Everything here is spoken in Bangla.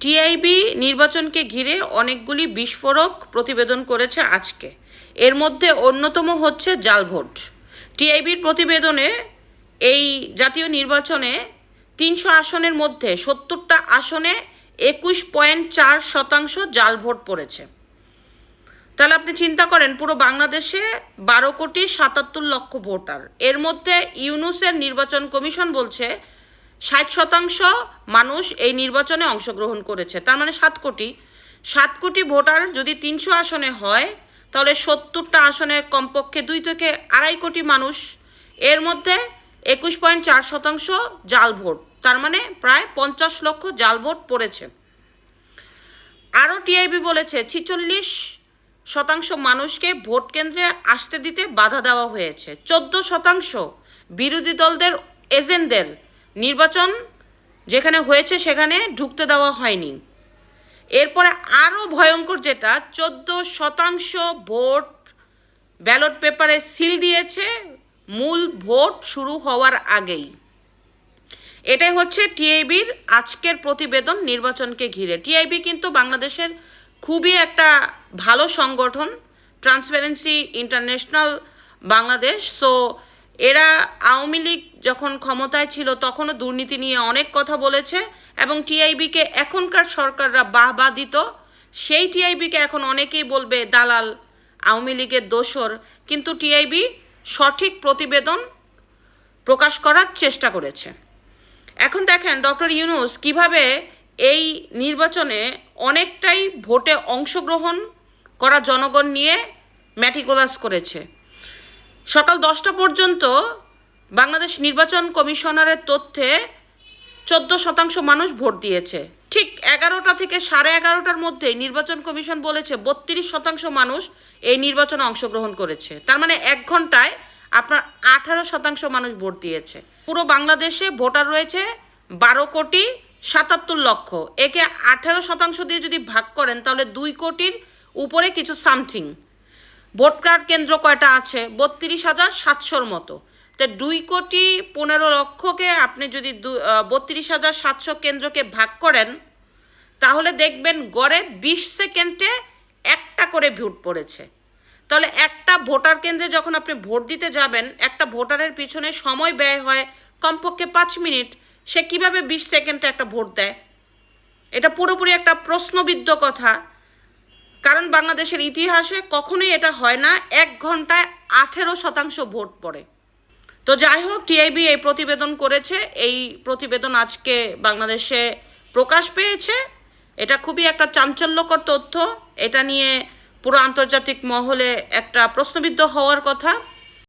টিআইবি নির্বাচনকে ঘিরে অনেকগুলি বিস্ফোরক প্রতিবেদন করেছে আজকে। এর মধ্যে অন্যতম হচ্ছে জাল ভোট। টিআইবির প্রতিবেদনে এই জাতীয় নির্বাচনে তিনশো আসনের মধ্যে সত্তরটা আসনে একুশ পয়েন্ট চার শতাংশ জাল ভোট পড়েছে। তাহলে আপনি চিন্তা করেন, পুরো বাংলাদেশে বারো কোটি সাতাত্তর লক্ষ ভোটার। এর মধ্যে ইউনুসের নির্বাচন কমিশন বলছে ষাট শতাংশ মানুষ এই নির্বাচনে অংশগ্রহণ করেছে। তার মানে সাত কোটি। সাত কোটি ভোটার যদি তিনশো আসনে হয়, তাহলে সত্তরটা আসনে কমপক্ষে দুই থেকে আড়াই কোটি মানুষ। এর মধ্যে একুশ পয়েন্ট চার শতাংশ জাল ভোট। তার মানে প্রায় পঞ্চাশ লক্ষ জাল ভোট পড়েছে। আরও টিআইবি বলেছে, ছিচল্লিশ শতাংশ মানুষকে ভোট কেন্দ্রে আসতে দিতে বাধা দেওয়া হয়েছে। চোদ্দ শতাংশ বিরোধী দলদের, এজেন্টদের নির্বাচন যেখানে হয়েছে সেখানে ঢুকতে দেওয়া হয়নি। এরপরে আরও ভয়ঙ্কর যেটা, চোদ্দ শতাংশ ভোট ব্যালট পেপারে সিল দিয়েছে, মূল ভোট শুরু হওয়ার আগেই। এটাই হচ্ছে টিআইবির আজকের প্রতিবেদন নির্বাচনকে ঘিরে। টিআইবি কিন্তু বাংলাদেশের খুবই একটা ভালো সংগঠন ট্রান্সপারেন্সি ইন্টারন্যাশনাল বাংলাদেশ সো এরা আওয়ামী লীগ যখন ক্ষমতায় ছিল, তখনও দুর্নীতি নিয়ে অনেক কথা বলেছে এবং টিআইবিকে এখনকার সরকাররা বাহবা দিত সেই টিআইবিকে এখন অনেকেই বলবে দালাল, আওয়ামী লীগের দোসর কিন্তু টিআইবি সঠিক প্রতিবেদন প্রকাশ করার চেষ্টা করেছে। এখন দেখেন ডক্টর ইউনুস কীভাবে এই নির্বাচনে অনেকটাই ভোটে অংশগ্রহণ করা জনগণ নিয়ে ম্যাটিকোলাস করেছে। সকাল দশটা পর্যন্ত বাংলাদেশ নির্বাচন কমিশনারের তথ্যে চোদ্দ শতাংশ মানুষ ভোট দিয়েছে। ঠিক এগারোটা থেকে সাড়ে এগারোটার মধ্যে নির্বাচন কমিশন বলেছে বত্রিশ শতাংশ মানুষ এই নির্বাচনে অংশগ্রহণ করেছে। তার মানে এক ঘন্টায় আপনার আঠারো শতাংশ মানুষ ভোট দিয়েছে। পুরো বাংলাদেশে ভোটার রয়েছে বারো কোটি সাতাত্তর লক্ষ। একে আঠারো শতাংশ দিয়ে যদি ভাগ করেন, তাহলে দুই কোটির উপরে কিছু সামথিং। ভোট কার্ড কেন্দ্র কয়টা আছে? বত্রিশ হাজার সাতশোর মতো। তো দুই কোটি পনেরো লক্ষকে আপনি যদি বত্রিশ হাজার সাতশো কেন্দ্রকে ভাগ করেন, তাহলে দেখবেন গড়ে বিশ সেকেন্ডে একটা করে ভোট পড়েছে। তাহলে একটা ভোটার কেন্দ্রে যখন আপনি ভোট দিতে যাবেন, একটা ভোটারের পিছনে সময় ব্যয় হয় কমপক্ষে পাঁচ মিনিট, সে কীভাবে বিশ সেকেন্ডে একটা ভোট দেয়? এটা পুরোপুরি একটা প্রশ্নবিদ্ধ কথা। কারণ বাংলাদেশের ইতিহাসে কখনোই এটা হয় না, এক ঘন্টায় আঠেরো শতাংশ ভোট পড়ে। তো যাই হোক, টিআইবি এই প্রতিবেদন করেছে, এই প্রতিবেদন আজকে বাংলাদেশে প্রকাশ পেয়েছে। এটা খুবই একটা চাঞ্চল্যকর তথ্য, এটা নিয়ে পুরো আন্তর্জাতিক মহলে একটা প্রশ্নবিদ্ধ হওয়ার কথা।